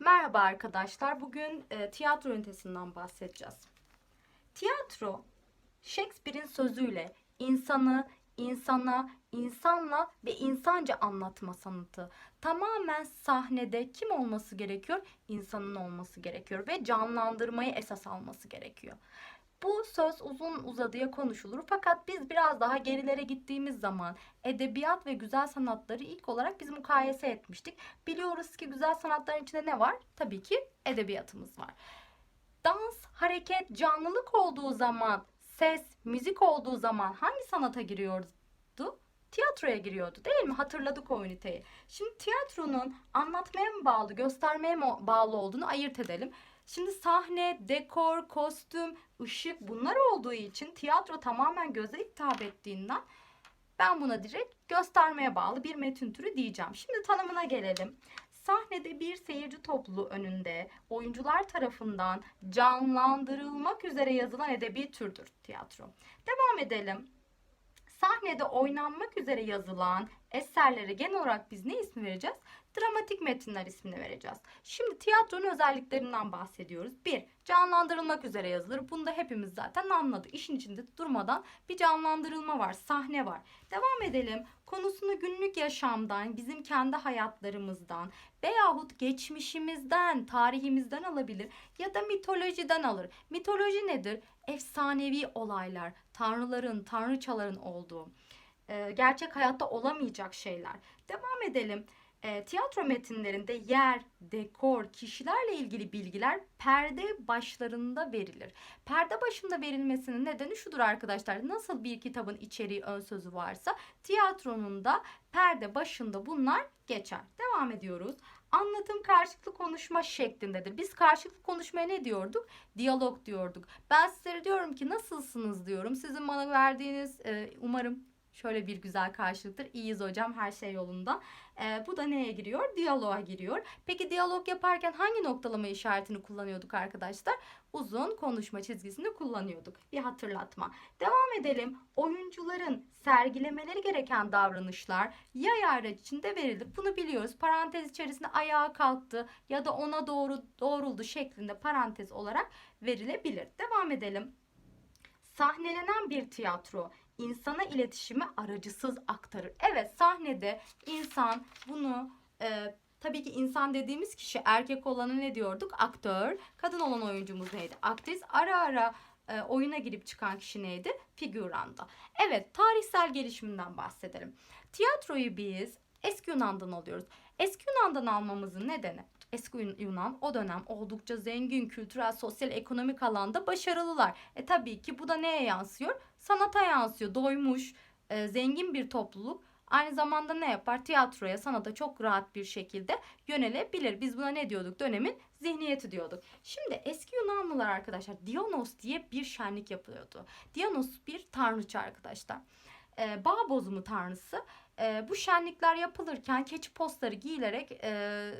Merhaba arkadaşlar. Bugün e, tiyatro ünitesinden bahsedeceğiz. Tiyatro, Shakespeare'in sözüyle insanı, insana, insanla ve insanca anlatma sanatı. Tamamen sahnede kim olması gerekiyor? İnsanın olması gerekiyor ve canlandırmayı esas alması gerekiyor. Bu söz uzun uzadıya konuşulur fakat biz biraz daha gerilere gittiğimiz zaman edebiyat ve güzel sanatları ilk olarak biz mukayese etmiştik. Biliyoruz ki güzel sanatların içinde ne var? Tabii ki edebiyatımız var. Dans, hareket, canlılık olduğu zaman, ses, müzik olduğu zaman hangi sanata giriyordu? Tiyatroya giriyordu değil mi? Hatırladık o üniteyi. Şimdi tiyatronun anlatmaya mı bağlı, göstermeye mi bağlı olduğunu ayırt edelim. Şimdi sahne, dekor, kostüm, ışık bunlar olduğu için tiyatro tamamen göze hitap ettiğinden ben buna direkt göstermeye bağlı bir metin türü diyeceğim. Şimdi tanımına gelelim. Sahnede bir seyirci topluluğu önünde oyuncular tarafından canlandırılmak üzere yazılan edebi türdür tiyatro. Devam edelim. Sahnede oynanmak üzere yazılan eserlere genel olarak biz ne ismi vereceğiz? Dramatik metinler ismini vereceğiz. Şimdi tiyatronun özelliklerinden bahsediyoruz. Bir, canlandırılmak üzere yazılır. Bunu da hepimiz zaten anladık. İşin içinde durmadan bir canlandırılma var, sahne var. Devam edelim. Konusunu günlük yaşamdan, bizim kendi hayatlarımızdan veyahut geçmişimizden, tarihimizden alabilir ya da mitolojiden alır. Mitoloji nedir? Efsanevi olaylar, tanrıların, tanrıçaların olduğu, gerçek hayatta olamayacak şeyler. Devam edelim. E, tiyatro metinlerinde yer, dekor, kişilerle ilgili bilgiler perde başlarında verilir. Perde başında verilmesinin nedeni şudur arkadaşlar. Nasıl bir kitabın içeriği ön sözü varsa tiyatronun da perde başında bunlar geçer. Devam ediyoruz. Anlatım karşılıklı konuşma şeklindedir. Biz karşılıklı konuşmaya ne diyorduk? Diyalog diyorduk. Ben sizlere diyorum ki nasılsınız diyorum. Sizin bana verdiğiniz e, umarım şöyle bir güzel karşılıktır. İyiyiz hocam her şey yolunda. Ee, bu da neye giriyor? Diyaloğa giriyor. Peki diyalog yaparken hangi noktalama işaretini kullanıyorduk arkadaşlar? Uzun konuşma çizgisini kullanıyorduk. Bir hatırlatma. Devam edelim. Oyuncuların sergilemeleri gereken davranışlar yay araç içinde verilir. Bunu biliyoruz. Parantez içerisinde ayağa kalktı ya da ona doğru doğruldu şeklinde parantez olarak verilebilir. Devam edelim. Sahnelenen bir tiyatro insana iletişimi aracısız aktarır. Evet sahnede insan bunu e, tabii ki insan dediğimiz kişi erkek olanı ne diyorduk? Aktör. Kadın olan oyuncumuz neydi? Aktris. Ara ara e, oyuna girip çıkan kişi neydi? Figüranda. Evet tarihsel gelişiminden bahsedelim. Tiyatroyu biz eski Yunan'dan alıyoruz. Eski Yunan'dan almamızın nedeni Eski Yunan o dönem oldukça zengin, kültürel, sosyal, ekonomik alanda başarılılar. E tabii ki bu da neye yansıyor? Sanata yansıyor. Doymuş, e, zengin bir topluluk aynı zamanda ne yapar? Tiyatroya, sanata çok rahat bir şekilde yönelebilir. Biz buna ne diyorduk? Dönemin zihniyeti diyorduk. Şimdi eski Yunanlılar arkadaşlar Diyonos diye bir şenlik yapıyordu. Diyonos bir tanrıça arkadaşlar. E, bağ bozumu tanrısı. E, bu şenlikler yapılırken keçi postları giyilerek e,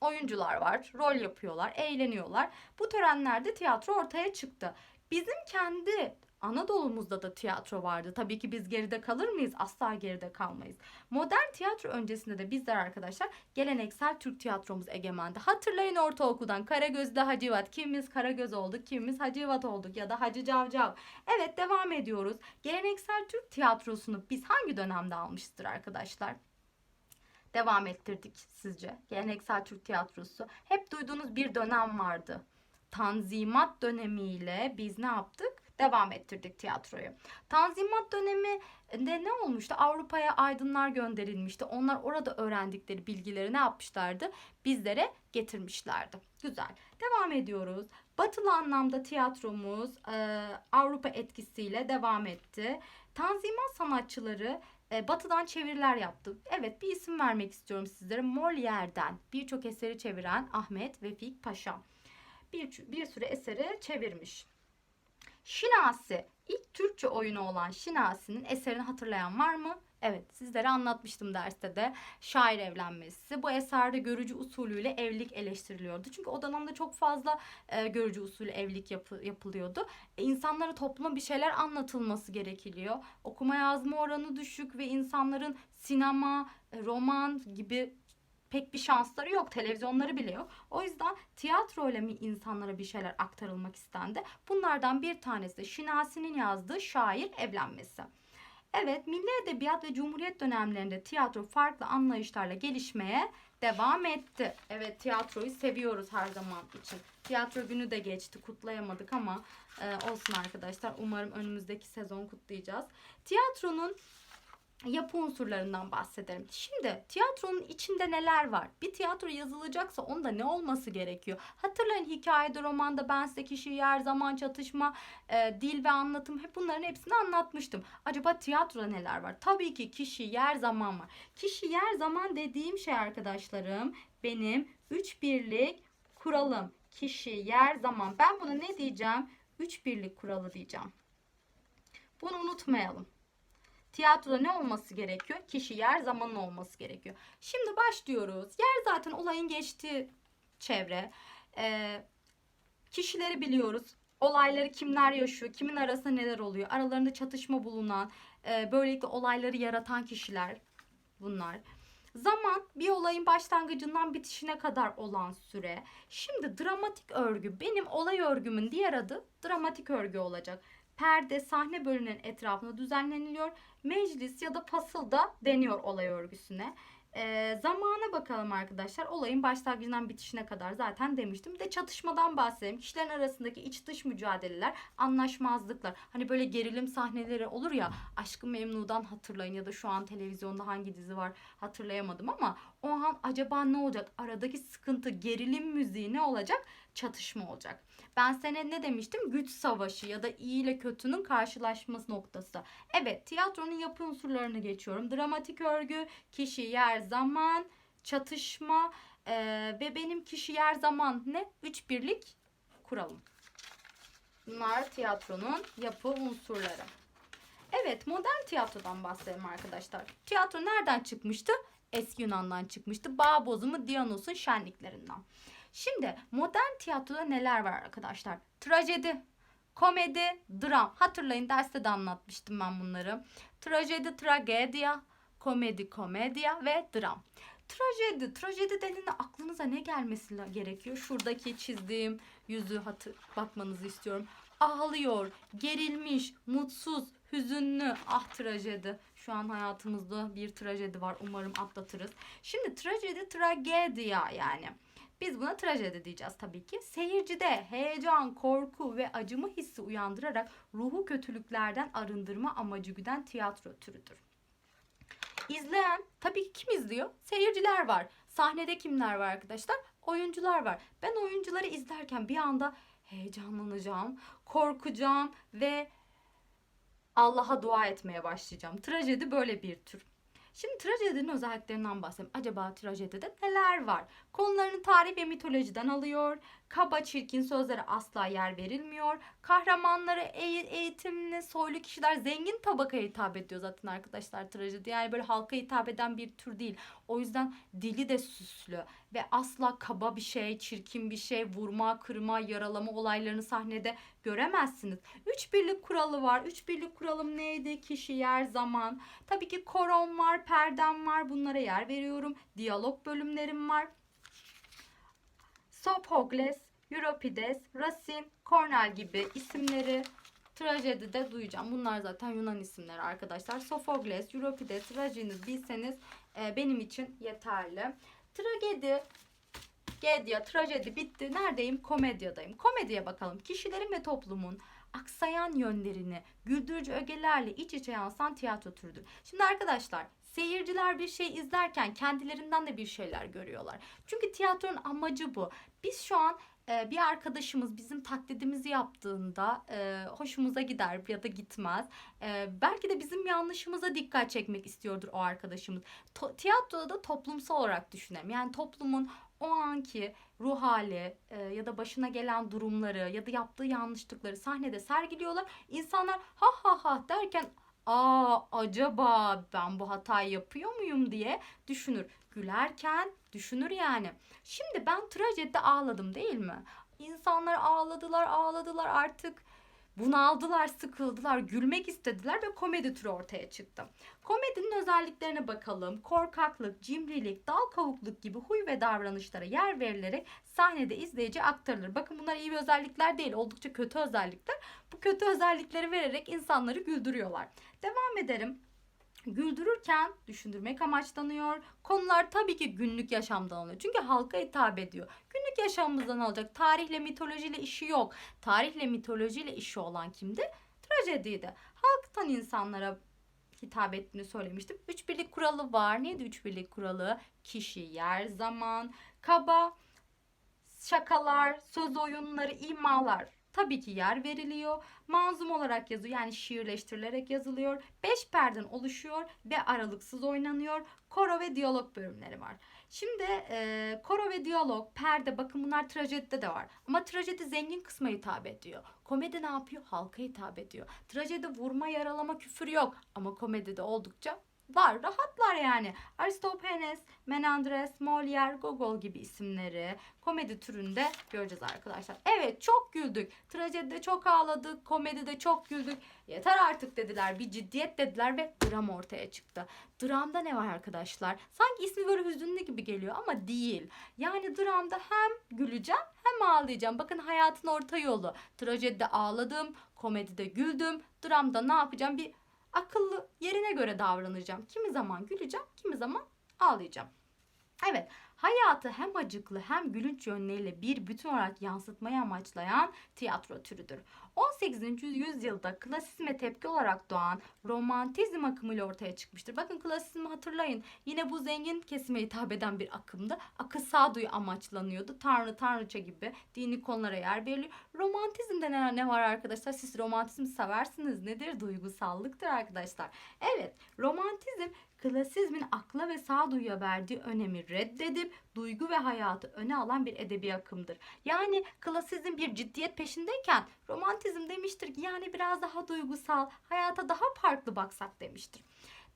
oyuncular var, rol yapıyorlar, eğleniyorlar. Bu törenlerde tiyatro ortaya çıktı. Bizim kendi Anadolu'muzda da tiyatro vardı. Tabii ki biz geride kalır mıyız? Asla geride kalmayız. Modern tiyatro öncesinde de bizler arkadaşlar geleneksel Türk tiyatromuz egemendi. Hatırlayın ortaokuldan Karagöz'de Hacivat. Kimimiz Karagöz olduk, kimimiz Hacivat olduk ya da Hacı Cavcav. Evet devam ediyoruz. Geleneksel Türk tiyatrosunu biz hangi dönemde almışızdır arkadaşlar? devam ettirdik sizce? Geleneksel Türk tiyatrosu. Hep duyduğunuz bir dönem vardı. Tanzimat dönemiyle biz ne yaptık? Devam ettirdik tiyatroyu. Tanzimat dönemi de ne olmuştu? Avrupa'ya aydınlar gönderilmişti. Onlar orada öğrendikleri bilgileri ne yapmışlardı? Bizlere getirmişlerdi. Güzel. Devam ediyoruz. Batılı anlamda tiyatromuz e, Avrupa etkisiyle devam etti. Tanzimat sanatçıları e, batıdan çeviriler yaptı. Evet bir isim vermek istiyorum sizlere. Molière'den birçok eseri çeviren Ahmet Vefik Paşa. Bir, bir sürü eseri çevirmiş. Şinasi ilk Türkçe oyunu olan Şinasi'nin eserini hatırlayan var mı? Evet sizlere anlatmıştım derste de şair evlenmesi. Bu eserde görücü usulüyle evlilik eleştiriliyordu. Çünkü o dönemde çok fazla e, görücü usulü evlilik yapı, yapılıyordu. E, insanlara topluma bir şeyler anlatılması gerekiliyor. Okuma yazma oranı düşük ve insanların sinema, e, roman gibi pek bir şansları yok. Televizyonları bile yok. O yüzden tiyatro ile mi insanlara bir şeyler aktarılmak istendi? Bunlardan bir tanesi Şinasi'nin yazdığı Şair Evlenmesi. Evet, milli edebiyat ve cumhuriyet dönemlerinde tiyatro farklı anlayışlarla gelişmeye devam etti. Evet, tiyatroyu seviyoruz her zaman için. Tiyatro günü de geçti, kutlayamadık ama e, olsun arkadaşlar. Umarım önümüzdeki sezon kutlayacağız. Tiyatronun yapı unsurlarından bahsedelim. Şimdi tiyatronun içinde neler var? Bir tiyatro yazılacaksa onda ne olması gerekiyor? Hatırlayın hikayede, romanda ben size kişi, yer, zaman, çatışma, e, dil ve anlatım hep bunların hepsini anlatmıştım. Acaba tiyatroda neler var? Tabii ki kişi, yer, zaman var. Kişi, yer, zaman dediğim şey arkadaşlarım benim üç birlik kuralım. Kişi, yer, zaman. Ben buna ne diyeceğim? Üç birlik kuralı diyeceğim. Bunu unutmayalım. Tiyatroda ne olması gerekiyor? Kişi, yer, zamanın olması gerekiyor. Şimdi başlıyoruz. Yer zaten olayın geçtiği çevre. Ee, kişileri biliyoruz. Olayları kimler yaşıyor, kimin arasında neler oluyor, aralarında çatışma bulunan, e, böylelikle olayları yaratan kişiler bunlar. Zaman bir olayın başlangıcından bitişine kadar olan süre. Şimdi dramatik örgü benim olay örgümün diğer adı dramatik örgü olacak. Perde sahne bölümünün etrafında düzenleniliyor. Meclis ya da pasıl da deniyor olay örgüsüne. Ee, zamana bakalım arkadaşlar. Olayın başlangıcından bitişine kadar zaten demiştim. De çatışmadan bahsedelim. Kişilerin arasındaki iç dış mücadeleler, anlaşmazlıklar. Hani böyle gerilim sahneleri olur ya. Aşkı Memnu'dan hatırlayın ya da şu an televizyonda hangi dizi var hatırlayamadım ama o an acaba ne olacak? Aradaki sıkıntı, gerilim müziği ne olacak? Çatışma olacak. Ben sana ne demiştim? Güç savaşı ya da iyi ile kötünün karşılaşması noktası. Evet, tiyatronun yapı unsurlarını geçiyorum. Dramatik örgü, kişi, yer, zaman, çatışma eee, ve benim kişi, yer, zaman ne? Üç birlik kuralım. Bunlar tiyatronun yapı unsurları. Evet, modern tiyatrodan bahsedelim arkadaşlar. Tiyatro nereden çıkmıştı? Eski Yunan'dan çıkmıştı. Bağ bozumu Dionyos'un şenliklerinden. Şimdi modern tiyatroda neler var arkadaşlar? Trajedi, komedi, dram. Hatırlayın derste de anlatmıştım ben bunları. Trajedi, tragedya, komedi, komedya ve dram. Trajedi, trajedi dediğinde aklınıza ne gelmesi gerekiyor? Şuradaki çizdiğim yüzü hatır bakmanızı istiyorum. Ağlıyor, gerilmiş, mutsuz, hüzünlü. Ah trajedi. Şu an hayatımızda bir trajedi var. Umarım atlatırız. Şimdi trajedi, tragedya yani. Biz buna trajedi diyeceğiz tabii ki. Seyircide heyecan, korku ve acıma hissi uyandırarak ruhu kötülüklerden arındırma amacı güden tiyatro türüdür. İzleyen tabii ki kim izliyor? Seyirciler var. Sahnede kimler var arkadaşlar? Oyuncular var. Ben oyuncuları izlerken bir anda heyecanlanacağım, korkacağım ve Allah'a dua etmeye başlayacağım. Trajedi böyle bir tür. Şimdi trajedinin özelliklerinden bahsedelim. Acaba trajedide neler var? Konularını tarih ve mitolojiden alıyor. Kaba çirkin sözlere asla yer verilmiyor. Kahramanları eğ- eğitimli, soylu kişiler zengin tabakaya hitap ediyor zaten arkadaşlar trajedi. Yani böyle halka hitap eden bir tür değil. O yüzden dili de süslü ve asla kaba bir şey, çirkin bir şey, vurma, kırma, yaralama olaylarını sahnede göremezsiniz. Üç birlik kuralı var. Üç birlik kuralım neydi? Kişi, yer, zaman. Tabii ki koron var, perdem var. Bunlara yer veriyorum. Diyalog bölümlerim var. Sophokles, Euripides, Racine, Cornell gibi isimleri trajedide duyacağım. Bunlar zaten Yunan isimleri arkadaşlar. Sophokles, Euripides, Racine'i bilseniz e, benim için yeterli. Tragedi, Gedya, trajedi bitti. Neredeyim? Komedyadayım. Komediye bakalım. Kişilerin ve toplumun aksayan yönlerini güldürücü ögelerle iç içe yansıtan tiyatro türüdür. Şimdi arkadaşlar seyirciler bir şey izlerken kendilerinden de bir şeyler görüyorlar. Çünkü tiyatronun amacı bu. Biz şu an e, bir arkadaşımız bizim taklidimizi yaptığında e, hoşumuza gider ya da gitmez. E, belki de bizim yanlışımıza dikkat çekmek istiyordur o arkadaşımız. To- tiyatroda da toplumsal olarak düşünelim. Yani toplumun o anki ruh hali ya da başına gelen durumları ya da yaptığı yanlışlıkları sahnede sergiliyorlar. İnsanlar ha ha ha derken aa acaba ben bu hatayı yapıyor muyum diye düşünür. Gülerken düşünür yani. Şimdi ben trajedide ağladım değil mi? İnsanlar ağladılar ağladılar artık bunaldılar, sıkıldılar, gülmek istediler ve komedi türü ortaya çıktı. Komedinin özelliklerine bakalım. Korkaklık, cimrilik, dal kavukluk gibi huy ve davranışlara yer verilerek sahnede izleyici aktarılır. Bakın bunlar iyi bir özellikler değil, oldukça kötü özellikler. Bu kötü özellikleri vererek insanları güldürüyorlar. Devam edelim. Güldürürken düşündürmek amaçlanıyor. Konular tabii ki günlük yaşamdan alınıyor. Çünkü halka hitap ediyor. Günlük yaşamımızdan alacak. Tarihle, mitolojiyle işi yok. Tarihle, mitolojiyle işi olan kimdi? Trajediydi. Halktan insanlara hitap ettiğini söylemiştim. Üç birlik kuralı var. Neydi üç birlik kuralı? Kişi, yer, zaman, kaba, şakalar, söz oyunları, imalar tabii ki yer veriliyor. Manzum olarak yazıyor yani şiirleştirilerek yazılıyor. Beş perden oluşuyor ve aralıksız oynanıyor. Koro ve diyalog bölümleri var. Şimdi e, koro ve diyalog, perde bakın bunlar trajedide de var. Ama trajedi zengin kısma hitap ediyor. Komedi ne yapıyor? Halka hitap ediyor. Trajedi vurma, yaralama, küfür yok. Ama komedide oldukça var. Rahatlar yani. Aristofanes, Menandres, Molière, Gogol gibi isimleri komedi türünde göreceğiz arkadaşlar. Evet çok güldük. Trajedide çok ağladık. Komedide çok güldük. Yeter artık dediler. Bir ciddiyet dediler ve dram ortaya çıktı. Dramda ne var arkadaşlar? Sanki ismi böyle hüzünlü gibi geliyor ama değil. Yani dramda hem güleceğim hem ağlayacağım. Bakın hayatın orta yolu. Trajedide ağladım, komedide güldüm. Dramda ne yapacağım? Bir akıllı yerine göre davranacağım. Kimi zaman güleceğim, kimi zaman ağlayacağım. Evet, hayatı hem acıklı hem gülünç yönleriyle bir bütün olarak yansıtmayı amaçlayan tiyatro türüdür. 18. yüzyılda klasizme tepki olarak doğan romantizm akımıyla ortaya çıkmıştır. Bakın klasizmi hatırlayın. Yine bu zengin kesime hitap eden bir akımdı. Akıl sağduyu amaçlanıyordu. Tanrı, tanrıça gibi dini konulara yer veriliyor. Romantizmde ne, ne var arkadaşlar? Siz romantizmi seversiniz. Nedir? Duygusallıktır arkadaşlar. Evet, romantizm klasizmin akla ve sağduyuya verdiği önemi reddedip duygu ve hayatı öne alan bir edebi akımdır. Yani klasizm bir ciddiyet peşindeyken romantizm demiştir ki yani biraz daha duygusal, hayata daha farklı baksak demiştir.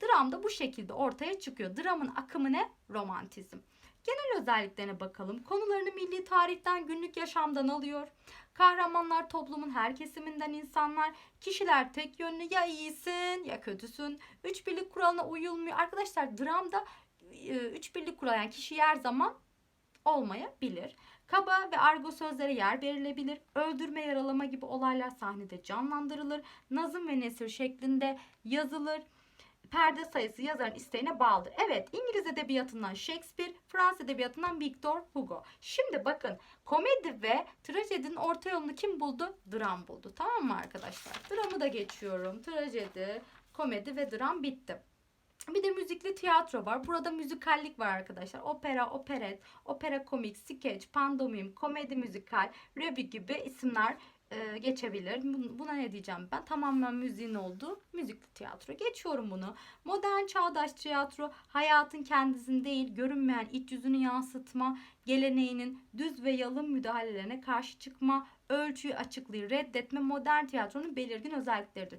Dram da bu şekilde ortaya çıkıyor. Dramın akımı ne? Romantizm. Genel özelliklerine bakalım. Konularını milli tarihten, günlük yaşamdan alıyor. Kahramanlar toplumun her kesiminden insanlar. Kişiler tek yönlü ya iyisin ya kötüsün. Üç birlik kuralına uyulmuyor. Arkadaşlar dramda e, üç birlik kural yani kişi her zaman olmayabilir. Kaba ve argo sözlere yer verilebilir. Öldürme, yaralama gibi olaylar sahnede canlandırılır. Nazım ve nesir şeklinde yazılır. Perde sayısı yazarın isteğine bağlıdır. Evet, İngiliz edebiyatından Shakespeare, Fransız edebiyatından Victor Hugo. Şimdi bakın, komedi ve trajedinin orta yolunu kim buldu? Dram buldu. Tamam mı arkadaşlar? Dramı da geçiyorum. Trajedi, komedi ve dram bitti. Bir de müzikli tiyatro var. Burada müzikallik var arkadaşlar. Opera, operet, opera komik, skeç, pandomim, komedi müzikal, revü gibi isimler e, geçebilir. Buna ne diyeceğim ben? Tamamen müziğin olduğu müzikli tiyatro. Geçiyorum bunu. Modern çağdaş tiyatro hayatın kendisini değil görünmeyen iç yüzünü yansıtma, geleneğinin düz ve yalın müdahalelerine karşı çıkma, ölçüyü açıklığı reddetme modern tiyatronun belirgin özellikleridir.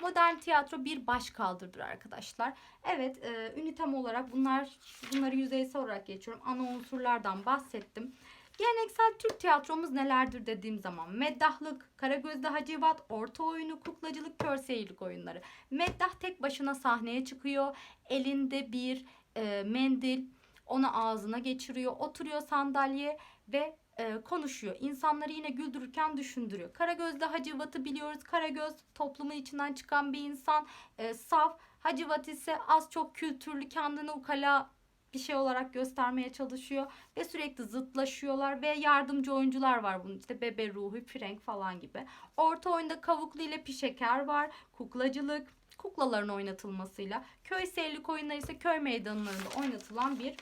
Modern tiyatro bir baş kaldırdır arkadaşlar. Evet, e, ünitem olarak bunlar bunları yüzeysel olarak geçiyorum. Ana unsurlardan bahsettim. Geleneksel Türk tiyatromuz nelerdir dediğim zaman meddahlık, Karagöz'de Hacivat, orta oyunu, kuklacılık, kör seyirlik oyunları. Meddah tek başına sahneye çıkıyor. Elinde bir e, mendil, onu ağzına geçiriyor, oturuyor sandalye ve e, konuşuyor. İnsanları yine güldürürken düşündürüyor. Karagöz'de Hacivat'ı biliyoruz. Karagöz toplumun içinden çıkan bir insan. E, saf. Hacivat ise az çok kültürlü, kendini ukala bir şey olarak göstermeye çalışıyor ve sürekli zıtlaşıyorlar ve yardımcı oyuncular var bunun işte Bebe Ruhu, Frank falan gibi. Orta oyunda Kavuklu ile Pişeker var. Kuklacılık, kuklaların oynatılmasıyla. Köy seyirlik oyunları ise köy meydanlarında oynatılan bir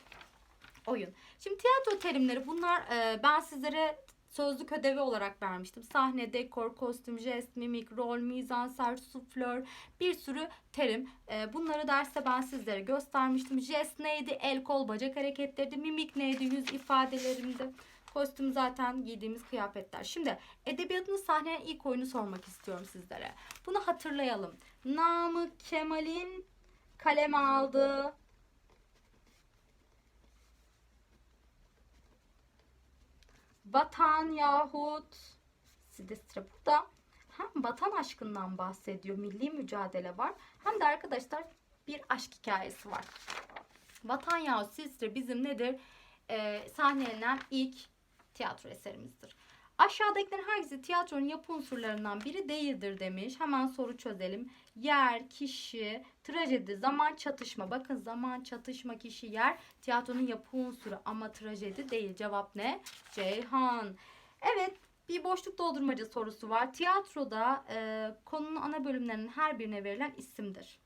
oyun. Şimdi tiyatro terimleri bunlar e, ben sizlere sözlük ödevi olarak vermiştim. Sahne, dekor, kostüm, jest, mimik, rol, mizanser, suflör bir sürü terim. E, bunları derste ben sizlere göstermiştim. Jest neydi? El, kol, bacak hareketleriydi. Mimik neydi? Yüz ifadelerimdi. Kostüm zaten giydiğimiz kıyafetler. Şimdi edebiyatın sahnenin ilk oyunu sormak istiyorum sizlere. Bunu hatırlayalım. Namık Kemal'in kaleme aldığı vatan yahut Sidestre burada hem vatan aşkından bahsediyor, milli mücadele var. Hem de arkadaşlar bir aşk hikayesi var. Vatan Yahu Silstre bizim nedir? Ee, sahnelenen ilk tiyatro eserimizdir. Aşağıdakilerin hangisi tiyatronun yapı unsurlarından biri değildir demiş. Hemen soru çözelim. Yer, kişi, trajedi, zaman çatışma. Bakın zaman çatışma, kişi, yer tiyatronun yapı unsuru ama trajedi değil. Cevap ne? Ceyhan. Evet bir boşluk doldurmaca sorusu var. Tiyatroda e, konunun ana bölümlerinin her birine verilen isimdir.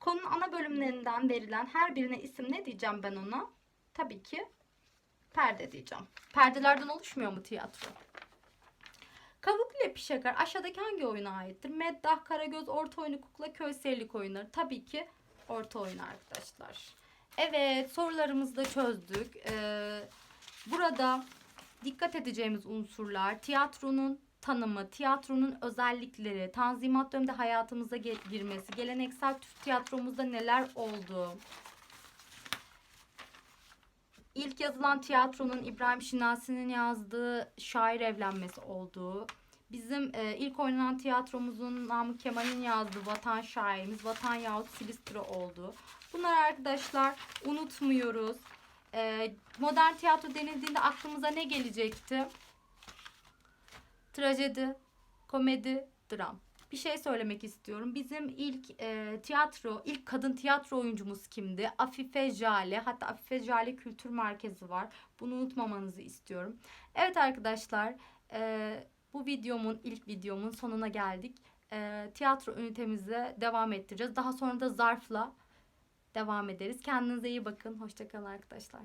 Konunun ana bölümlerinden verilen her birine isim ne diyeceğim ben ona? Tabii ki perde diyeceğim. Perdelerden oluşmuyor mu tiyatro? Kavuk ile Pişekar aşağıdaki hangi oyuna aittir? Meddah, Karagöz, Orta Oyunu, Kukla, Köy Serilik oyunları. Tabii ki orta oyun arkadaşlar. Evet sorularımızı da çözdük. Ee, burada dikkat edeceğimiz unsurlar tiyatronun tanımı, tiyatronun özellikleri, tanzimat döneminde hayatımıza girmesi, geleneksel Türk tiyatromuzda neler oldu, İlk yazılan tiyatronun İbrahim Şinasi'nin yazdığı şair evlenmesi olduğu, bizim e, ilk oynanan tiyatromuzun Namık Kemal'in yazdığı Vatan Şairimiz Vatan yahut Silistra oldu. Bunları arkadaşlar unutmuyoruz. E, modern tiyatro denildiğinde aklımıza ne gelecekti? Trajedi, komedi, dram. Bir şey söylemek istiyorum. Bizim ilk e, tiyatro, ilk kadın tiyatro oyuncumuz kimdi? Afife Jale. Hatta Afife Jale Kültür Merkezi var. Bunu unutmamanızı istiyorum. Evet arkadaşlar, e, bu videomun, ilk videomun sonuna geldik. E, tiyatro ünitemize devam ettireceğiz. Daha sonra da zarfla devam ederiz. Kendinize iyi bakın. Hoşçakalın arkadaşlar.